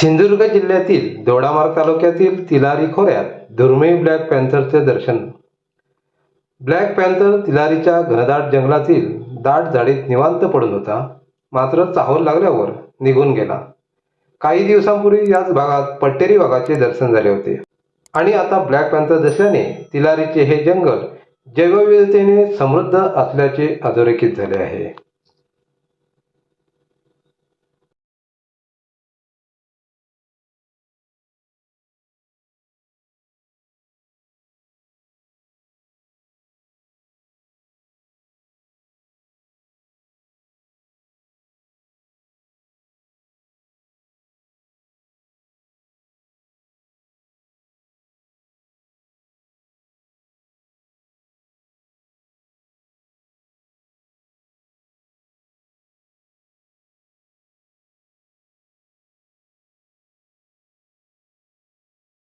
सिंधुदुर्ग जिल्ह्यातील दोडामार्ग तालुक्यातील तिलारी खोऱ्यात दुर्मिळ ब्लॅक पॅन्थरचे दर्शन. ब्लॅक पॅन्थर तिलारीच्या घनदाट जंगलातील दाट झाडीत निवांत पडून होता मात्र चाहूल लागल्यावर निघून गेला. काही दिवसांपूर्वी याच भागात पट्टेरी वाघाचे दर्शन झाले होते. आणि आता ब्लॅक पॅन्थर दिसल्याने तिलारीचे हे जंगल जैवविविधतेने समृद्ध असल्याचे अधोरेखित झाले आहे.